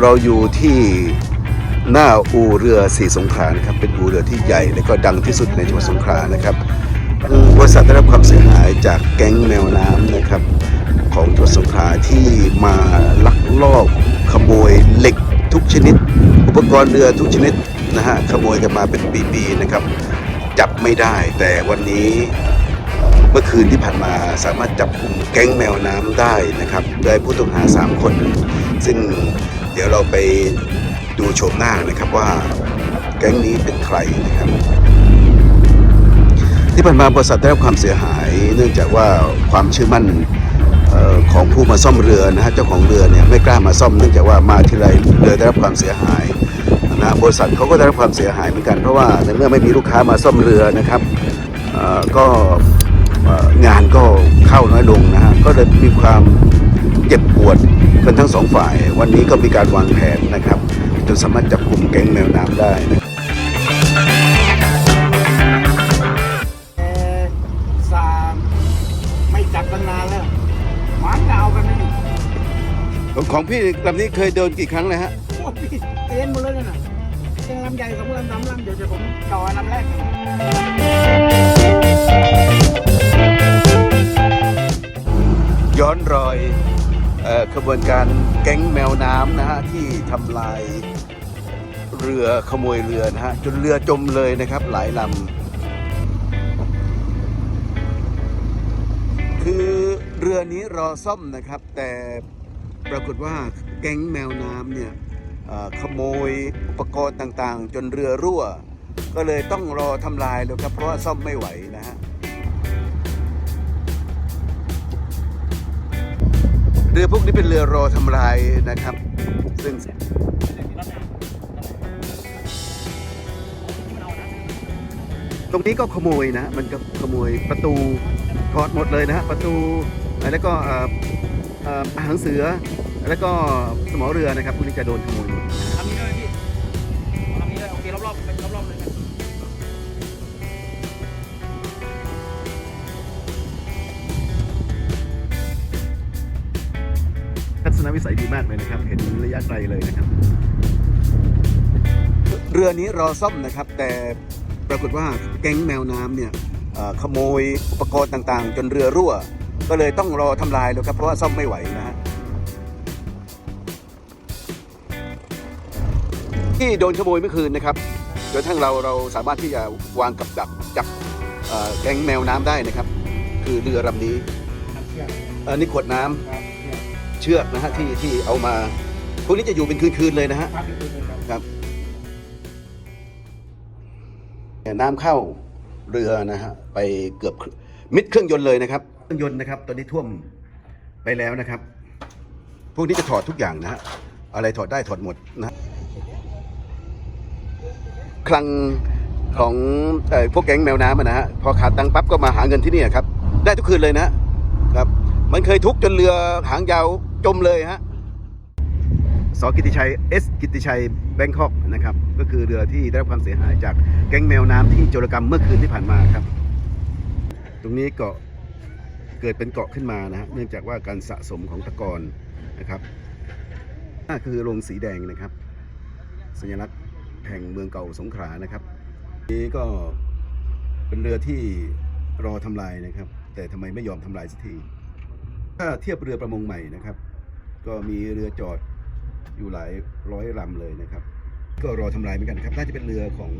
เราอยู่ที่หน้าอู่เรือสีสงขลานะครับ เป็นอู่เรือที่ใหญ่และก็ดังที่สุดในจังหวัดสงขลานะครับบริษัทได้รับความเสียหายจากแก๊งแมวน้ำนะครับ ของจังหวัดสงขลาที่มาลักลอบขโมยเหล็กทุกชนิด อุปกรณ์เรือทุกชนิดนะฮะขโมยกันมาเป็นปีๆนะครับ จับไม่ได้แต่วันนี้เมื่อคืนที่ผ่านมาสามารถจับกลุ่มแก๊งแมวน้ำได้นะครับโดยผู้ต้องหา 3 คน ซึ่ง เดี๋ยวเราไปดูโฉมหน้านะครับว่าแก๊งนี้เป็นใครนะครับ ที่ผ่านมาบริษัทได้รับความเสียหาย เนื่องจากว่าความเชื่อมั่นออของผู้มาซ่อมเรือนะฮะเจ้าของเรือเนี่ยไม่กล้ามาซ่อมเนื่องจากว่ามาที่ไรเรือได้รับความเสียหายนะบริษัทเขาก็ได้รับความเสียหายเหมือนกันเพราะว่าในเมื่อไม่มีลูกค้ามาซ่อมเรือนะครับก็งานก็เข้าน้อยลงนะฮะก็เลยมีความ เจ็บปวดกันทั้งสองฝ่าย วันนี้ก็มีการวางแผนนะครับจนสามารถจับกลุ่มแก๊งแมวน้ำได้นะแต่สามไม่จับตั้งนานแล้วหมันจะเอากันนี่ของพี่ลำนี้เคยโดนกี่ครั้งเลยฮะโอ้ยเอ็นหมดเลยนั่นน่ะเป็นลำใหญ่สองลำสามลำเดี๋ยวจะผมจ่อลำแรกย้อนรอยเอ่อ ขบวนการแก๊งแมวน้ำนะฮะที่ทำลายเรือขโมยเรือนะฮะจนเรือจมเลยนะครับหลายลำคือเรือนี้รอซ่อมนะครับ แต่ปรากฏว่าแก๊งแมวน้ำเนี่ยขโมยอุปกรณ์ต่างๆ จนเรือรั่ว ก็เลยต้องรอทำลายแล้วครับเพราะว่าซ่อมไม่ไหวนะฮะ เรือพวกนี้เป็นเรือรอทำลายนะครับ ซึ่งตรงนี้ก็ขโมยนะ มันก็ขโมยประตูถอดหมดเลยนะฮะประตูแล้วก็หางเสือ แล้วก็สมอเรือนะครับพวกนี้จะโดนขโมยหมด ทัศนวิสัยดีมากเลยนะครับ เห็นระยะไกลเลยนะครับ เรือนี้รอซ่อมนะครับ แต่ปรากฏว่าแก๊งแมวน้ำเนี่ยขโมยอุปกรณ์ต่างๆ จนเรือรั่ว ก็เลยต้องรอทำลายแล้วครับ เพราะว่าซ่อมไม่ไหวนะฮะที่โดนขโมยเมื่อคืนนะครับจนทั้งเราเราสามารถที่จะวางกับดักจับแก๊งแมวน้ำได้นะครับ คือเรือลำนี้น้ำเชื่อมเอันนี้ขวดน้ำ เนี่ยเชือกนะฮะที่ที่เอามา พวกนี้จะอยู่เป็นคืนๆเลยนะฮะภาพที่คุณดูครับครับเนี่ยน้ำเข้าเรือนะฮะไปเกือบครึ่งมิดเครื่องยนต์เลยนะครับเครื่องยนต์นะครับ ตอนนี้ท่วมไปแล้วนะครับ พวกนี้จะถอดทุกอย่างนะฮะอะไรถอดได้ถอดหมดนะฮะคลังของเอ่อพวกแก๊งแมวน้ำอะนะฮะพอขาดตังค์ปั๊บก็มาหาเงินที่นี่ครับ ได้ทุกคืนเลยนะฮะครับ มันเคยทุกข์จนเรือหางยาว จมเลยฮะสกิติชัยเอสกิติชัยแบงคอกนะครับ ก็คือเรือที่ได้รับความเสียหายจากแก๊งแมวน้ำที่โจรกรรมเมื่อคืนที่ผ่านมาครับ ตรงนี้เกาะเกิดเป็นเกาะขึ้นมานะฮะเนื่องจากว่าการสะสมของตะกอนนะครับนั่นคือโรงสีแดงนะครับ สัญลักษณ์แห่งเมืองเก่าสงขลานะครับนี้ก็เป็นเรือที่รอทำลายนะครับ แต่ทำไมไม่ยอมทำลายสักทีถ้าเทียบเรือประมงใหม่นะครับ ก็มีเรือจอดอยู่หลายร้อยลำเลยนะครับ ก็รอทำลายเหมือนกันครับ น่าจะเป็นเรือของ